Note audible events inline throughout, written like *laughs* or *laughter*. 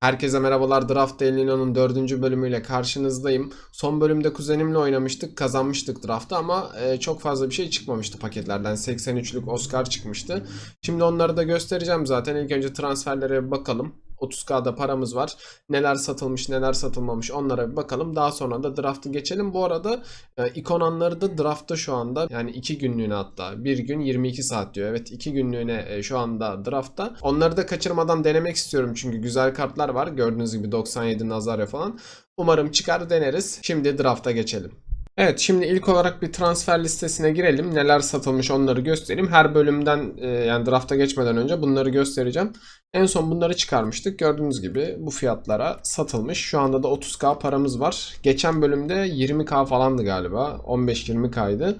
Herkese merhabalar. Draft Elino'nun dördüncü bölümüyle karşınızdayım. Son bölümde kuzenimle oynamıştık. Kazanmıştık draftı ama e, çok fazla bir şey çıkmamıştı paketlerden. 83'lük Oscar çıkmıştı. Şimdi onları da göstereceğim zaten. İlk önce transferlere bakalım. 30k'da paramız var. Neler satılmış neler satılmamış onlara bir bakalım. Daha sonra da draftı geçelim. Bu arada e, ikonanları da draftta şu anda. Yani 2 günlüğüne hatta. Bir gün 22 saat diyor. Evet 2 günlüğüne e, şu anda draftta. Onları da kaçırmadan denemek istiyorum. Çünkü güzel kartlar var. Gördüğünüz gibi 97 Nazarya falan. Umarım çıkar deneriz. Şimdi drafta geçelim. Evet şimdi ilk olarak bir transfer listesine girelim. Neler satılmış onları göstereyim. Her bölümden e, yani drafta geçmeden önce bunları göstereceğim. En son bunları çıkarmıştık. Gördüğünüz gibi bu fiyatlara satılmış. Şu anda da 30k paramız var. Geçen bölümde 20k falandı galiba. 15-20k'ydı.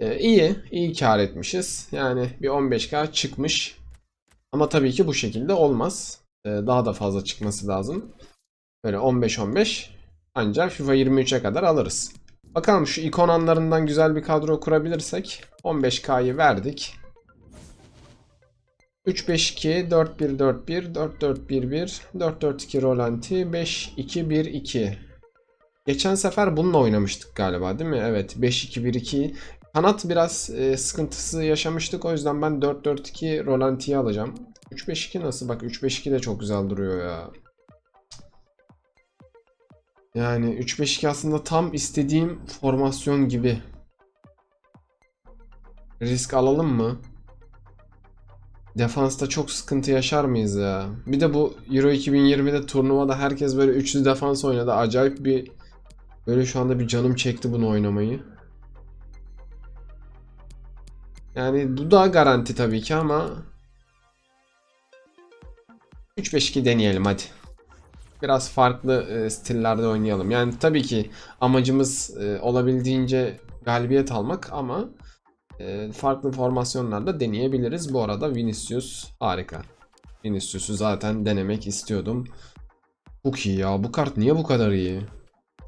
E, iyi, iyi kar etmişiz. Yani bir 15k çıkmış. Ama tabii ki bu şekilde olmaz. E, daha da fazla çıkması lazım. Böyle 15-15 ancak FIFA 23'e kadar alırız. Bakalım şu ikon anlarından güzel bir kadro kurabilirsek 15K'yı verdik. 3-5-2, 4-1-4-1, 4-4-1-1, 4-4-2 rolanti, 5-2-1-2. Geçen sefer bununla oynamıştık galiba değil mi? Evet 5-2-1-2. Kanat biraz e, sıkıntısı yaşamıştık. O yüzden ben 4-4-2 rolantiyi alacağım. 3-5-2 nasıl? Bak 3-5-2 de çok güzel duruyor ya. Yani 3-5-2 aslında tam istediğim formasyon gibi. Risk alalım mı? Defansta çok sıkıntı yaşar mıyız ya? Bir de bu Euro 2020'de turnuvada herkes böyle üçlü defans oynadı. Acayip bir böyle şu anda bir canım çekti bunu oynamayı. Yani bu da garanti tabii ki ama 3-5-2 deneyelim hadi biraz farklı e, stillerde oynayalım. Yani tabii ki amacımız e, olabildiğince galibiyet almak ama e, farklı formasyonlarda deneyebiliriz. Bu arada Vinicius harika. Vinicius'u zaten denemek istiyordum. Çok iyi ya. Bu kart niye bu kadar iyi?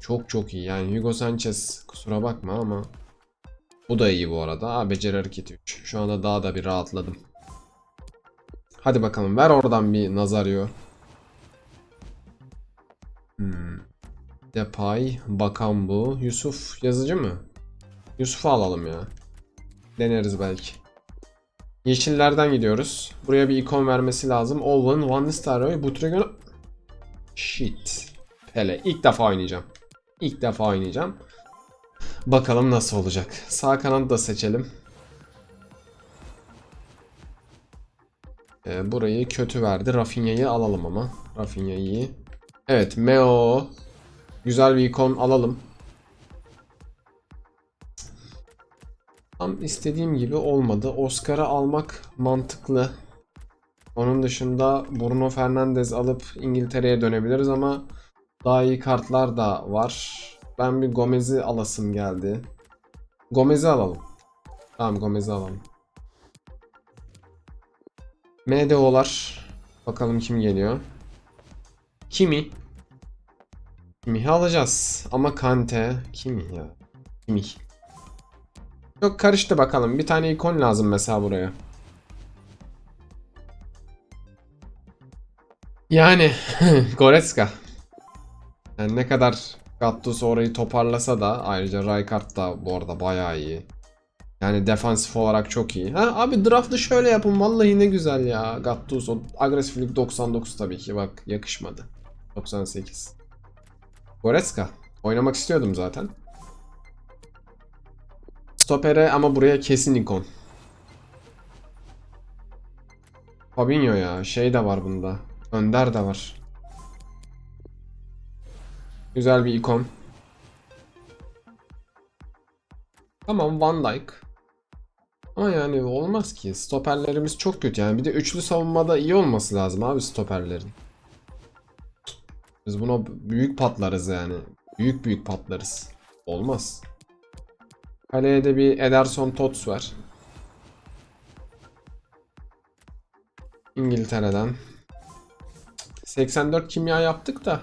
Çok çok iyi. Yani Hugo Sanchez kusura bakma ama bu da iyi bu arada. Aa, beceri hareketi 3. Şu anda daha da bir rahatladım. Hadi bakalım ver oradan bir Nazario. Hmm. Depay, Bakan bu. Yusuf yazıcı mı? Yusuf'u alalım ya. Deneriz belki. Yeşillerden gidiyoruz. Buraya bir ikon vermesi lazım. Owen, Van Nistelrooy, Butragon... Shit. Pele. İlk defa oynayacağım. İlk defa oynayacağım. Bakalım nasıl olacak. Sağ kanadı da seçelim. Ee, burayı kötü verdi. Rafinha'yı alalım ama. Rafinha iyi. Evet Meo. Güzel bir ikon alalım. Tam istediğim gibi olmadı. Oscar'ı almak mantıklı. Onun dışında Bruno Fernandes alıp İngiltere'ye dönebiliriz ama daha iyi kartlar da var. Ben bir Gomez'i alasım geldi. Gomez'i alalım. Tamam Gomez'i alalım. MDO'lar. Bakalım kim geliyor. Kimi. Kimi'yi alacağız. Ama Kante. Kimi ya. Kimi. Çok karıştı bakalım. Bir tane ikon lazım mesela buraya. Yani *laughs* Goretzka. Yani ne kadar Gattuso orayı toparlasa da ayrıca Rijkaard da bu arada bayağı iyi. Yani defansif olarak çok iyi. Ha abi draftı şöyle yapın vallahi ne güzel ya. Gattuso agresiflik 99 tabii ki bak yakışmadı. 98. Goretzka. Oynamak istiyordum zaten. Stopere ama buraya kesin ikon. Fabinho ya. Şey de var bunda. Önder de var. Güzel bir ikon. Tamam Van Dijk. Ama yani olmaz ki. Stoperlerimiz çok kötü yani. Bir de üçlü savunmada iyi olması lazım abi stoperlerin. Biz buna büyük patlarız yani. Büyük büyük patlarız. Olmaz. Kaleye de bir Ederson Tots var. İngiltere'den. 84 kimya yaptık da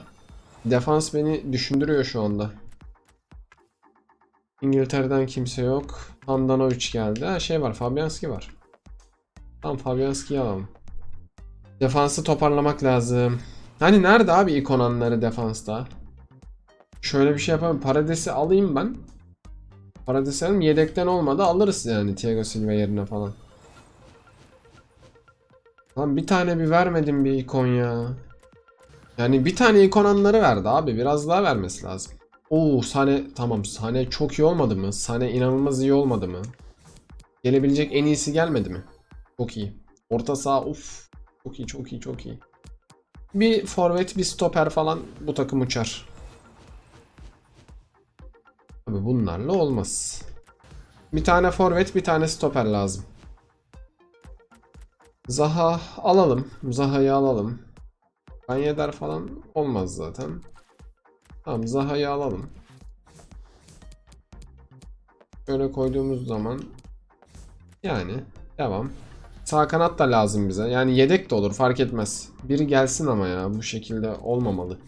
defans beni düşündürüyor şu anda. İngiltere'den kimse yok. Handanovic geldi. Ha şey var Fabianski var. Tamam Fabianski'yi alalım. Defansı toparlamak lazım. Hani nerede abi ikon anları defansta? Şöyle bir şey yapalım. Parades'i alayım ben. Parades'i alayım. Yedekten olmadı alırız yani Thiago Silva yerine falan. Lan bir tane bir vermedim bir ikon ya. Yani bir tane ikon anları verdi abi. Biraz daha vermesi lazım. Oo Sane tamam Sane çok iyi olmadı mı? Sane inanılmaz iyi olmadı mı? Gelebilecek en iyisi gelmedi mi? Çok iyi. Orta saha uf. Çok iyi çok iyi çok iyi. Bir forvet bir stoper falan bu takım uçar. Abi bunlarla olmaz. Bir tane forvet bir tane stoper lazım. Zaha alalım. Zaha'yı alalım. Banyeder falan olmaz zaten. Tamam Zaha'yı alalım. Şöyle koyduğumuz zaman yani devam. Sağ kanat da lazım bize. Yani yedek de olur fark etmez. Biri gelsin ama ya bu şekilde olmamalı.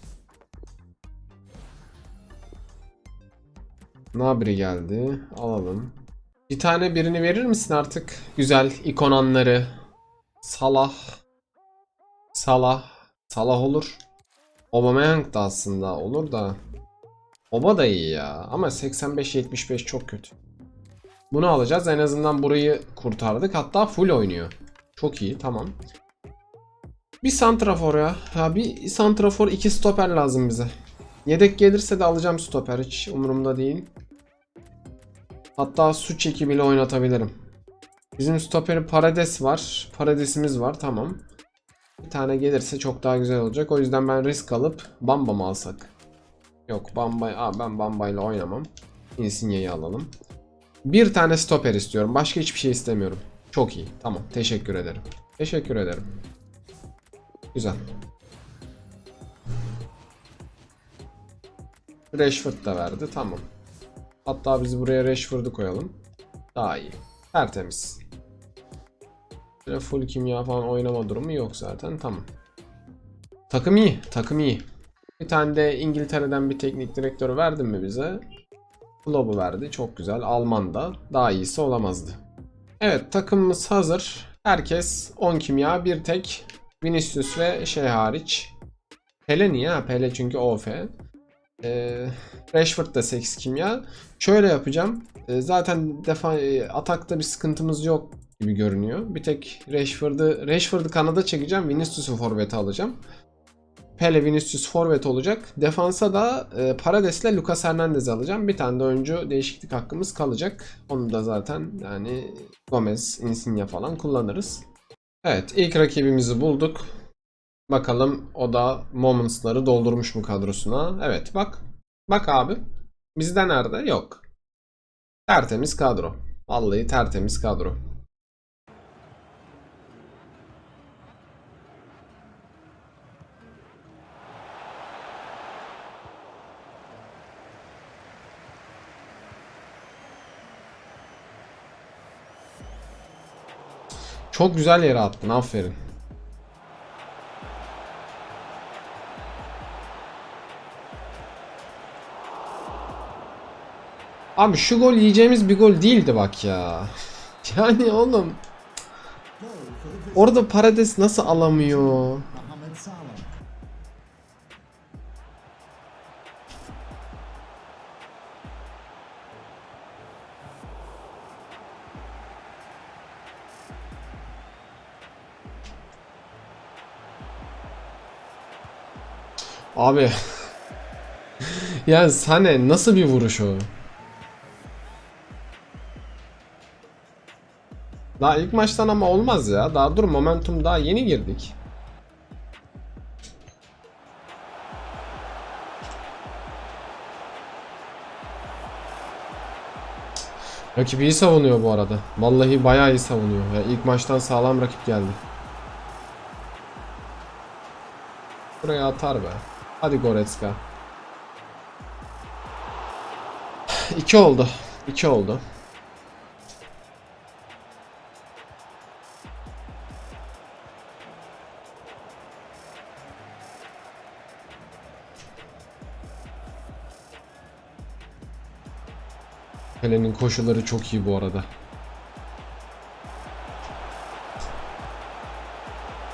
Nabri geldi. Alalım. Bir tane birini verir misin artık? Güzel ikonanları. Salah. Salah. Salah olur. Aubameyang da aslında olur da. Oba da iyi ya. Ama 85-75 çok kötü. Bunu alacağız. En azından burayı kurtardık. Hatta full oynuyor. Çok iyi. Tamam. Bir santrafor ya. Ya bir santrafor iki stoper lazım bize. Yedek gelirse de alacağım stoper. Hiç umurumda değil. Hatta su çeki bile oynatabilirim. Bizim stoperi Parades var. Parades'imiz var. Tamam. Bir tane gelirse çok daha güzel olacak. O yüzden ben risk alıp Bamba mı alsak? Yok Bamba. Aa, ben Bamba ile oynamam. Insigne'yi alalım. Bir tane stoper istiyorum. Başka hiçbir şey istemiyorum. Çok iyi. Tamam. Teşekkür ederim. Teşekkür ederim. Güzel. Rashford da verdi. Tamam. Hatta biz buraya Rashford'u koyalım. Daha iyi. Tertemiz. Böyle full kimya falan oynama durumu yok zaten. Tamam. Takım iyi. Takım iyi. Bir tane de İngiltere'den bir teknik direktörü verdin mi bize? Globu verdi. Çok güzel. Alman da. Daha iyisi olamazdı. Evet takımımız hazır. Herkes 10 kimya. Bir tek Vinicius ve şey hariç. Pele niye? Ha, Pele çünkü OF. Ee, Rashford da 8 kimya. Şöyle yapacağım. Ee, zaten defa e, atakta bir sıkıntımız yok gibi görünüyor. Bir tek Rashford'ı Rashford'ı kanada çekeceğim. Vinicius'u forvete alacağım. Pele Vinicius forvet olacak. Defansa da e, Parades'le Lucas Hernandez alacağım. Bir tane de oyuncu değişiklik hakkımız kalacak. Onu da zaten yani Gomez, Insigne falan kullanırız. Evet ilk rakibimizi bulduk. Bakalım o da Moments'ları doldurmuş mu kadrosuna. Evet bak. Bak abi. Bizde nerede? Yok. Tertemiz kadro. Vallahi tertemiz kadro. Çok güzel yere attın. Aferin. Abi şu gol yiyeceğimiz bir gol değildi bak ya. *laughs* Yani oğlum. Orada Parades nasıl alamıyor? Abi. ya Sane nasıl bir vuruş o? Daha ilk maçtan ama olmaz ya. Daha dur momentum daha yeni girdik. Rakip iyi savunuyor bu arada. Vallahi bayağı iyi savunuyor. Ya ilk maçtan sağlam rakip geldi. Buraya atar be. Hadi Goretzka. 2 oldu. 2 oldu. Pele'nin koşuları çok iyi bu arada.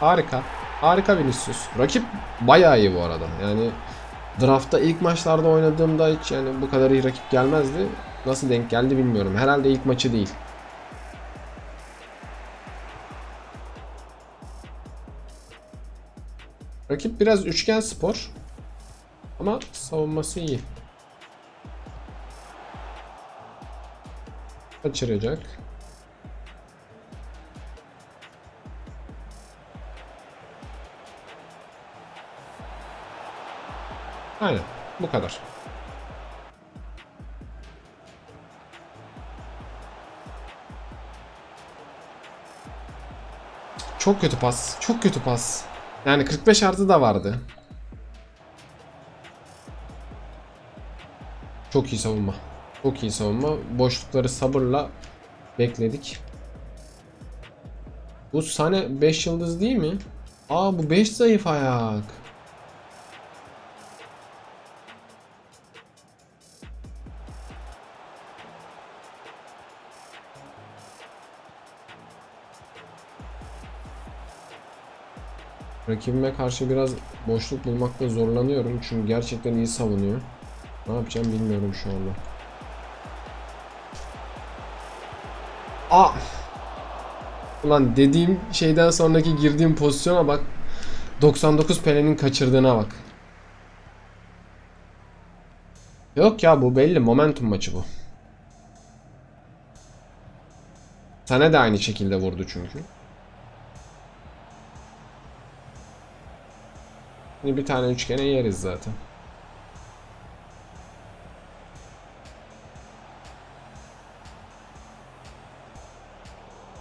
Harika. Harika Vinicius. Rakip bayağı iyi bu arada. Yani draftta ilk maçlarda oynadığımda hiç yani bu kadar iyi rakip gelmezdi. Nasıl denk geldi bilmiyorum. Herhalde ilk maçı değil. Rakip biraz üçgen spor. Ama savunması iyi. Kaçıracak. Aynen. Bu kadar. Çok kötü pas. Çok kötü pas. Yani 45 artı da vardı. Çok iyi savunma. Çok iyi savunma. Boşlukları sabırla bekledik. Bu Sane 5 yıldız değil mi? Aa bu 5 zayıf ayak. Rakibime karşı biraz boşluk bulmakta zorlanıyorum çünkü gerçekten iyi savunuyor. Ne yapacağım bilmiyorum şu anda. Aa! Ulan dediğim şeyden sonraki girdiğim pozisyona bak. 99 Pele'nin kaçırdığına bak. Yok ya bu belli momentum maçı bu. Sana da aynı şekilde vurdu çünkü. Şimdi bir tane üçgene yeriz zaten.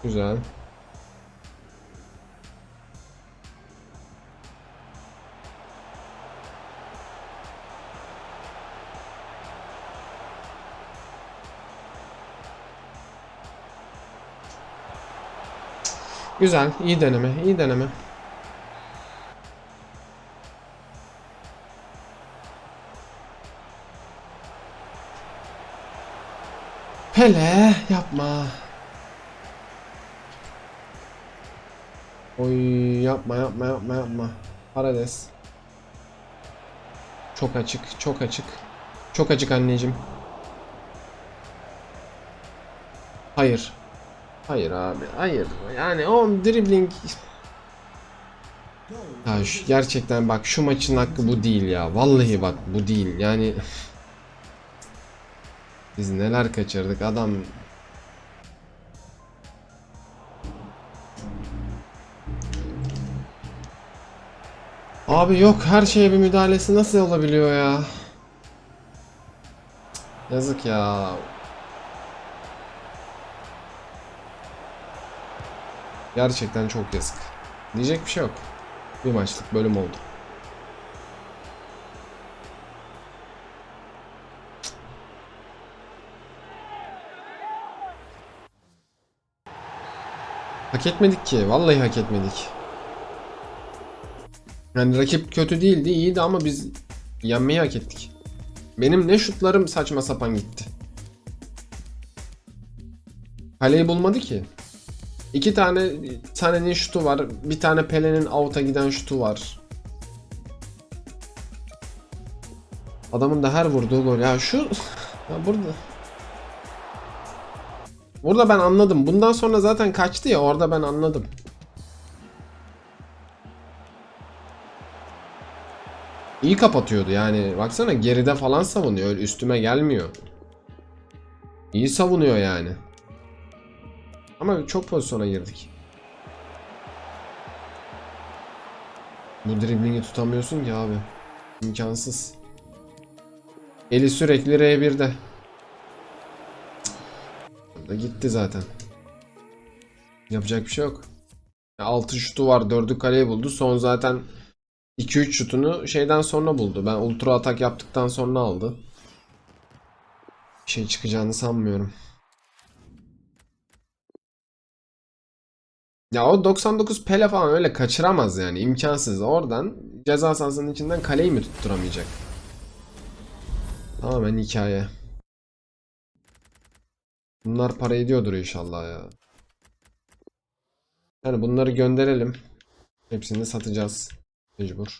Güzel. Güzel, iyi deneme, iyi deneme. Pele yapma. Oy yapma yapma yapma yapma. Parades. Çok açık, çok açık. Çok açık anneciğim. Hayır. Hayır abi, hayır. Yani o dribbling ya şu, gerçekten bak şu maçın hakkı bu değil ya. Vallahi bak bu değil. Yani biz neler kaçırdık adam. Abi yok her şeye bir müdahalesi nasıl olabiliyor ya? Yazık ya. Gerçekten çok yazık. Diyecek bir şey yok. Bir maçlık bölüm oldu. Hak etmedik ki. Vallahi hak etmedik. Yani rakip kötü değildi, iyiydi ama biz yenmeyi hak ettik. Benim ne şutlarım saçma sapan gitti. Kaleyi bulmadı ki. İki tane Sané'nin şutu var. Bir tane Pele'nin out'a giden şutu var. Adamın da her vurduğu gol. Ya şu ya burada Burada ben anladım. Bundan sonra zaten kaçtı ya orada ben anladım. İyi kapatıyordu yani. Baksana geride falan savunuyor. Öyle üstüme gelmiyor. İyi savunuyor yani. Ama çok pozisyona girdik. Bu driblingi tutamıyorsun ki abi. İmkansız. Eli sürekli R1'de. Da gitti zaten. Yapacak bir şey yok. 6 şutu var. 4'ü kaleye buldu. Son zaten 2-3 şutunu şeyden sonra buldu. Ben ultra atak yaptıktan sonra aldı. Bir şey çıkacağını sanmıyorum. Ya o 99 Pele falan öyle kaçıramaz yani. imkansız. Oradan ceza sahasının içinden kaleyi mi tutturamayacak? Tamamen hikaye. Bunlar para ediyordur inşallah ya. Yani bunları gönderelim. Hepsini satacağız. Mecbur.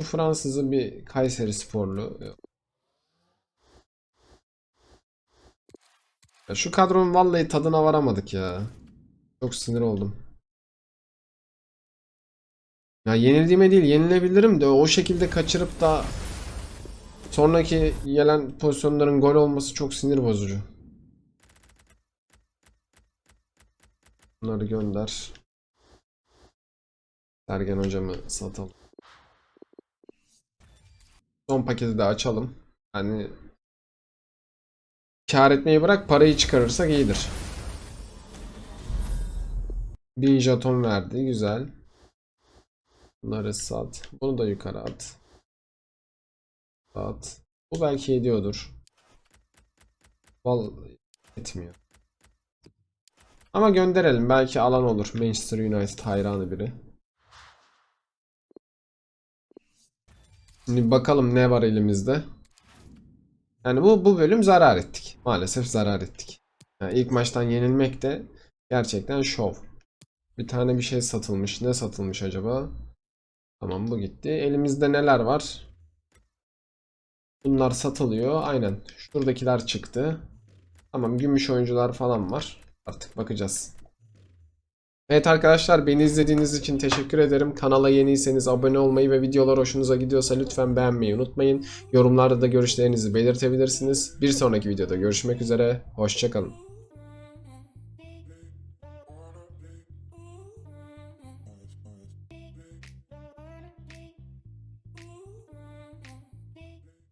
Şu Fransızı bir Kayseri sporlu. Ya şu kadronun vallahi tadına varamadık ya. Çok sinir oldum. Ya yenildiğime değil yenilebilirim de o şekilde kaçırıp da sonraki gelen pozisyonların gol olması çok sinir bozucu. Bunları gönder. Sergen hocamı satalım. Son paketi de açalım. Yani kar etmeyi bırak parayı çıkarırsak iyidir. 1000 jeton verdi. Güzel. Bunları sat. Bunu da yukarı at. At. Bu belki ediyordur. Vallahi etmiyor. Ama gönderelim. Belki alan olur. Manchester United hayranı biri. Şimdi bakalım ne var elimizde. Yani bu bu bölüm zarar ettik. Maalesef zarar ettik. Yani ilk maçtan yenilmek de gerçekten şov. Bir tane bir şey satılmış. Ne satılmış acaba? Tamam bu gitti. Elimizde neler var? Bunlar satılıyor. Aynen. Şuradakiler çıktı. Tamam gümüş oyuncular falan var. Artık bakacağız. Evet arkadaşlar beni izlediğiniz için teşekkür ederim. Kanala yeniyseniz abone olmayı ve videolar hoşunuza gidiyorsa lütfen beğenmeyi unutmayın. Yorumlarda da görüşlerinizi belirtebilirsiniz. Bir sonraki videoda görüşmek üzere. Hoşçakalın.